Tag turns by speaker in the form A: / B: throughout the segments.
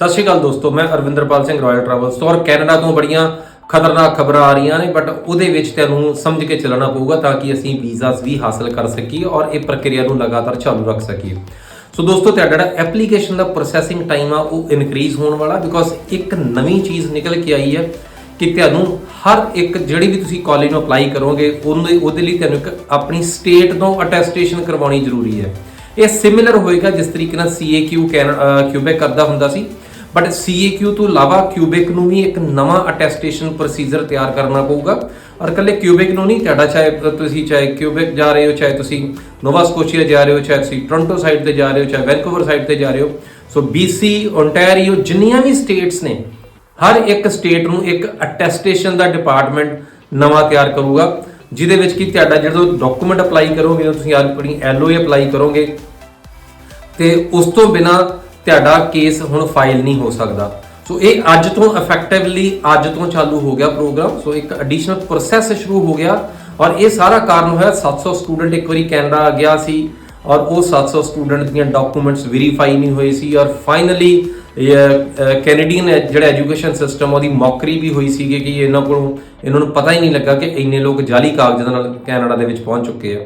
A: ਸਤਿ ਸ਼੍ਰੀ ਅਕਾਲ ਦੋਸਤੋ, ਮੈਂ ਅਰਵਿੰਦਰਪਾਲ ਸਿੰਘ ਰਾਇਲ ਟਰੈਵਲਸ ਤੋਂ ਔਰ ਕੈਨੇਡਾ ਤੋਂ ਬੜੀਆਂ ਖਤਰਨਾਕ ਖਬਰਾਂ ਆ ਰਹੀਆਂ ਨੇ ਬਟ ਉਹਦੇ ਵਿੱਚ ਤੁਹਾਨੂੰ ਸਮਝ ਕੇ ਚੱਲਣਾ ਪਊਗਾ ਤਾਂ ਕਿ ਅਸੀਂ ਵੀਜ਼ਾਸ ਵੀ ਹਾਸਲ ਕਰ ਸਕੀਏ ਔਰ ਇਹ ਪ੍ਰਕਿਰਿਆ ਨੂੰ ਲਗਾਤਾਰ ਚਾਲੂ ਰੱਖ ਸਕੀਏ। ਸੋ ਦੋਸਤੋ, ਤੁਹਾਡਾ ਜਿਹੜਾ ਐਪਲੀਕੇਸ਼ਨ ਦਾ ਪ੍ਰੋਸੈਸਿੰਗ ਟਾਈਮ ਆ, ਉਹ ਇਨਕਰੀਜ਼ ਹੋਣ ਵਾਲਾ ਬਿਕੋਜ਼ ਇੱਕ ਨਵੀਂ ਚੀਜ਼ ਨਿਕਲ ਕੇ ਆਈ ਹੈ ਕਿ ਤੁਹਾਨੂੰ ਹਰ ਇੱਕ ਜਿਹੜੀ ਵੀ ਤੁਸੀਂ ਕਾਲਜ ਨੂੰ ਅਪਲਾਈ ਕਰੋਗੇ, ਉਹਦੇ ਉਹਦੇ ਲਈ ਤੁਹਾਨੂੰ ਇੱਕ ਆਪਣੀ ਸਟੇਟ ਤੋਂ ਅਟੈਸਟੇਸ਼ਨ ਕਰਵਾਉਣੀ ਜ਼ਰੂਰੀ ਹੈ। ਇਹ ਸਿਮਿਲਰ ਹੋਏਗਾ ਜਿਸ ਤਰੀਕੇ ਨਾਲ CAQ ਕੈਨ- ਅਹ ਕਿਊਬੈਕ ਕਰਦਾ ਹੁੰਦਾ ਸੀ। ਬਟ CAQ ਤੋਂ ਇਲਾਵਾ ਕਿਊਬਿਕ ਨੂੰ ਵੀ ਇੱਕ ਨਵਾਂ ਅਟੈਸਟੇਸ਼ਨ ਪ੍ਰੋਸੀਜਰ ਤਿਆਰ ਕਰਨਾ ਪਊਗਾ। ਔਰ ਇਕੱਲੇ ਕਿਊਬਿਕ ਨੂੰ ਨਹੀਂ, ਤੁਹਾਡਾ ਚਾਹੇ ਤੁਸੀਂ ਚਾਹੇ ਕਿਊਬਿਕ ਜਾ ਰਹੇ ਹੋ, ਚਾਹੇ ਤੁਸੀਂ ਨੋਵਾ ਸਕੋਸ਼ੀਆ ਜਾ ਰਹੇ ਹੋ, ਚਾਹੇ ਤੁਸੀਂ ਟੋਰਾਂਟੋ ਸਾਈਡ ਤੇ ਜਾ ਰਹੇ ਹੋ, ਚਾਹੇ ਵੈਨਕੂਵਰ ਸਾਈਡ ਤੇ ਜਾ ਰਹੇ ਹੋ। ਸੋ BC ਓਨਟਾਰੀਓ ਜਿੰਨੀਆਂ ਵੀ ਸਟੇਟਸ ਨੇ, ਹਰ ਇੱਕ ਸਟੇਟ ਨੂੰ ਇੱਕ ਅਟੈਸਟੇਸ਼ਨ ਦਾ ਡਿਪਾਰਟਮੈਂਟ ਨਵਾਂ ਤਿਆਰ ਕਰੂਗਾ, ਜਿਹਦੇ ਵਿੱਚ ਕੀ ਤੁਹਾਡਾ ਜਦੋਂ ਡਾਕੂਮੈਂਟ ਅਪਲਾਈ ਕਰੋਗੇ, ਜਦੋਂ ਤੁਸੀਂ ਆਪਣੀ ਐਲਓਏ ਅਪਲਾਈ ਕਰੋਗੇ, ਤੇ ਉਸ ਤੋਂ ਬਿਨਾ ਤੁਹਾਡਾ ਕੇਸ ਹੁਣ ਫਾਈਲ ਨਹੀਂ ਹੋ ਸਕਦਾ। ਸੋ ਇਹ ਅੱਜ ਤੋਂ ਇਫੈਕਟਿਵਲੀ ਅੱਜ ਤੋਂ ਚਾਲੂ ਹੋ ਗਿਆ ਪ੍ਰੋਗਰਾਮ ਸੋ ਇੱਕ ਐਡੀਸ਼ਨਲ ਪ੍ਰੋਸੈਸ ਸ਼ੁਰੂ ਹੋ ਗਿਆ ਔਰ ਇਹ ਸਾਰਾ ਕਾਰਨ ਹੋਇਆ 700 ਸਟੂਡੈਂਟ ਇੱਕ ਵਾਰੀ ਕੈਨੇਡਾ ਗਿਆ ਸੀ ਔਰ ਉਹ 700 ਸਟੂਡੈਂਟ ਦੀਆਂ ਡਾਕੂਮੈਂਟਸ ਵੈਰੀਫਾਈ ਨਹੀਂ ਹੋਏ ਸੀ ਔਰ ਫਾਈਨਲੀ ਕੈਨੇਡੀਅਨ ਜਿਹੜਾ ਐਜੂਕੇਸ਼ਨ ਸਿਸਟਮ ਉਹਦੀ ਮੌਕਰੀ ਵੀ ਹੋਈ ਸੀਗੀ ਕਿ ਇਹਨਾਂ ਕੋਲੋਂ ਇਹਨਾਂ ਨੂੰ ਪਤਾ ਹੀ ਨਹੀਂ ਲੱਗਾ ਕਿ ਇੰਨੇ ਲੋਕ ਜਾਲੀ ਕਾਗਜ਼ਾਂ ਨਾਲ ਕੈਨੇਡਾ ਦੇ ਵਿੱਚ ਪਹੁੰਚ ਚੁੱਕੇ ਆ।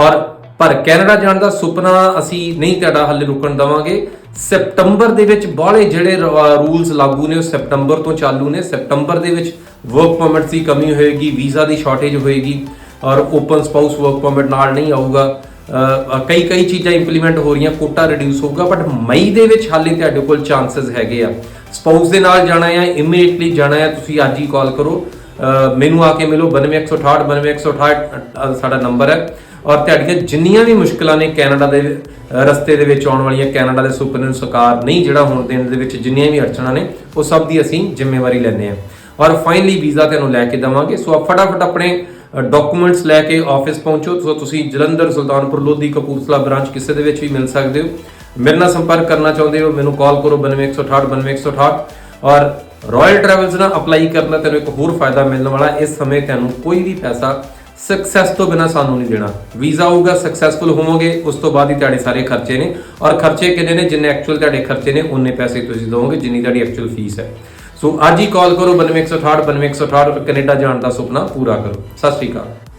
A: ਔਰ, ਪਰ ਕੈਨੇਡਾ ਜਾਣ ਦਾ ਸੁਪਨਾ ਅਸੀਂ ਨਹੀਂ ਤੁਹਾਡਾ ਹੱਲੇ ਰੁਕਣ ਦਵਾਂਗੇ। ਸਪਟੰਬਰ ਦੇ ਵਿੱਚ ਬਾਹਲੇ ਜਿਹੜੇ ਰੂਲਸ ਲਾਗੂ ਨੇ ਉਹ ਸਪਟੰਬਰ ਤੋਂ ਚਾਲੂ ਨੇ। ਸਪਟੰਬਰ ਦੇ ਵਿੱਚ ਵਰਕ ਪਰਮਿਟ ਦੀ ਕਮੀ ਹੋਏਗੀ ਵੀਜ਼ਾ ਦੀ ਸ਼ਾਰਟੇਜ ਹੋਏਗੀ ਔਰ ਓਪਨ ਸਪਾਊਸ ਵਰਕ ਪਰਮਿਟ ਨਾਲ ਨਹੀਂ ਆਊਗਾ। ਕਈ ਕਈ ਚੀਜ਼ਾਂ ਇੰਪਲੀਮੈਂਟ ਹੋ ਰਹੀਆਂ ਕੋਟਾ ਰਿਡਿਊਸ ਹੋਊਗਾ ਬਟ ਮਈ ਦੇ ਵਿੱਚ ਹਾਲੇ ਤੁਹਾਡੇ ਕੋਲ ਚਾਂਸਸ ਹੈਗੇ ਆ। ਸਪਾਊਸ ਦੇ ਨਾਲ ਜਾਣਾ ਹੈ ਇਮੀਡੀਏਟਲੀ ਜਾਣਾ ਹੈ ਤੁਸੀਂ ਅੱਜ ਹੀ ਕਾਲ ਕਰੋ। ਮੈਨੂੰ ਆ ਕੇ ਮਿਲੋ 92168 92168 ਅਹ, ਸਾਡਾ ਨੰਬਰ ਹੈ। ਔਰ ਤੁਹਾਡੀਆਂ ਜਿੰਨੀਆਂ ਵੀ ਮੁਸ਼ਕਲਾਂ ਨੇ ਕੈਨੇਡਾ ਦੇ ਰਸਤੇ ਦੇ ਵਿੱਚ ਆਉਣ ਵਾਲੀਆਂ, ਕੈਨੇਡਾ ਦੇ ਸੁਪਨੇ ਨੂੰ ਸਾਕਾਰ ਨਹੀਂ ਜਿਹੜਾ ਹੋਣ ਦੇਣ ਦੇ ਵਿੱਚ ਜਿੰਨੀਆਂ ਵੀ ਅੜਚਣਾਂ ਨੇ, ਉਹ ਸਭ ਦੀ ਅਸੀਂ ਜ਼ਿੰਮੇਵਾਰੀ ਲੈਂਦੇ ਹਾਂ। ਔਰ ਫਾਈਨਲੀ ਵੀਜ਼ਾ ਤੁਹਾਨੂੰ ਲੈ ਕੇ ਦਵਾਂਗੇ। ਸੋ ਆਪ ਫਟਾਫਟ ਆਪਣੇ ਡਾਕੂਮੈਂਟਸ ਲੈ ਕੇ ਆਫਿਸ ਪਹੁੰਚੋ। ਸੋ ਤੁਸੀਂ ਜਲੰਧਰ, ਸੁਲਤਾਨਪੁਰ, ਲੋਧੀ, ਕਪੂਰਥਲਾ ਬ੍ਰਾਂਚ ਕਿਸੇ ਦੇ ਵਿੱਚ ਵੀ ਮਿਲ ਸਕਦੇ ਹੋ। ਮੇਰੇ ਨਾਲ ਸੰਪਰਕ ਕਰਨਾ ਚਾਹੁੰਦੇ ਹੋ, ਮੈਨੂੰ ਕਾਲ ਕਰੋ 92168 92168 ਔਰ ਰਾਇਲ ਟਰੈਵਲਸ ਨਾਲ ਅਪਲਾਈ ਕਰਨਾ ਤੈਨੂੰ ਇੱਕ ਹੋਰ ਫਾਇਦਾ ਮਿਲਣ ਵਾਲਾ, ਇਸ ਸਮੇਂ ਤੈਨੂੰ ਕੋਈ ਵੀ ਪੈਸਾ ਸਕਸੈਸ ਤੋਂ ਬਿਨਾ ਸਾਨੂੰ ਨਹੀਂ ਦੇਣਾ। ਵੀਜ਼ਾ ਆਊਗਾ ਸਕਸੈਸਫੁਲ ਹੋਵੋਗੇ, ਉਸ ਤੋਂ ਬਾਅਦ ਹੀ ਤੁਹਾਡੇ ਸਾਰੇ ਖਰਚੇ ਨੇ। ਔਰ ਖਰਚੇ ਕਿੰਨੇ ਨੇ? ਜਿੰਨੇ ਐਕਚੁਅਲ ਤੁਹਾਡੇ ਖਰਚੇ ਨੇ ਉਨੇ ਪੈਸੇ ਤੁਸੀਂ ਦੋਗੇ ਜਿੰਨੀ ਤੁਹਾਡੀ ਐਕਚੁਅਲ ਫੀਸ ਹੈ। ਸੋ ਅੱਜ ਹੀ ਕਾਲ ਕਰੋ 92168 92168 ਔਰ ਕੈਨੇਡਾ ਜਾਣ ਦਾ ਸੁਪਨਾ ਪੂਰਾ ਕਰੋ। ਸਤਿ ਸ਼੍ਰੀ ਅਕਾਲ।